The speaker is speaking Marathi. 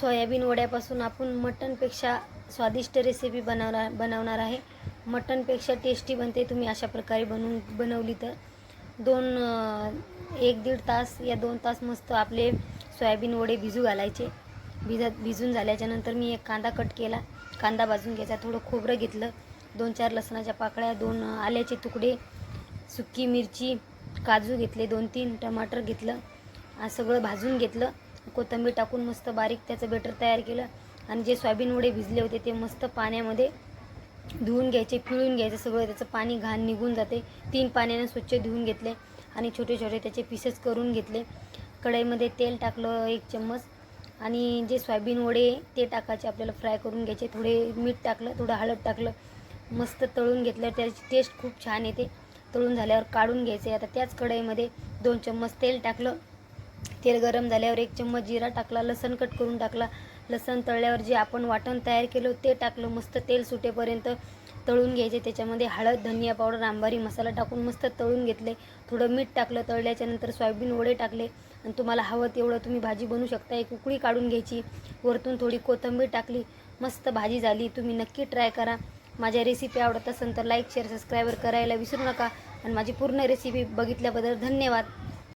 सोयाबीन वड्यापासून आपण मटणपेक्षा स्वादिष्ट रेसिपी बनवणार बनवणार आहे. मटणपेक्षा टेस्टी बनते तुम्ही अशा प्रकारे बनवून बनवली तर. दोन एक दीड तास या दोन तास मस्त आपले सोयाबीन वडे भिजू घालायचे. भिजत भिजून झाल्याच्यानंतर मी एक कांदा कट केला. कांदा भाजून घ्यायचा थोडं खोबरं घेतलं. दोन चार लसणाच्या पाकळ्या दोन आल्याचे तुकडे सुकी मिरची काजू घेतले दोन तीन टमाटर घेतलं. सगळं भाजून घेतलं. कोथिंबीर टाकून मस्त बारीक त्याचं बेटर तयार केलं. आणि जे सोयाबीन वडे भिजले होते ते मस्त पाण्यामध्ये धुवून घ्यायचे पिळून घ्यायचं सगळं त्याचं पाणी घाण निघून जाते. तीन पाण्याने स्वच्छ धुवून घेतले आणि छोटे छोटे त्याचे पीसेस करून घेतले. कढईमध्ये तेल टाकलं एक चम्मच आणि जे सोयाबीन वडे ते टाकायचे आपल्याला फ्राय करून घ्यायचे. थोडे मीठ टाकलं थोडं हळद टाकलं मस्त तळून घेतलं. त्याची टेस्ट खूप छान येते. तळून झाल्यावर काढून घ्यायचे. आता त्याच कढईमध्ये दोन चम्मच तेल टाकलं. तेल गरम झाल्यावर एक चम्मच जिरा टाकला लसण कट करून टाकला. लसण तळल्यावर जे आपण वाटण तयार केलं ते टाकलं. मस्त तेल सुटेपर्यंत तळून घ्यायचे. त्याच्यामध्ये हळद धनिया पावडर आंबारी मसाला टाकून मस्त तळून घेतले. थोडं मीठ टाकलं तळल्याच्यानंतर सोयाबीन वडे टाकले. आणि तुम्हाला हवं तेवढं तुम्ही भाजी बनवू शकता. एक उकळी काढून घ्यायची. वरतून थोडी कोथिंबीर टाकली. मस्त भाजी झाली. तुम्ही नक्की ट्राय करा. माझ्या रेसिपी आवडत असेल तर लाईक शेअर सबस्क्राईबर करायला विसरू नका. आणि माझी पूर्ण रेसिपी बघितल्याबद्दल धन्यवाद.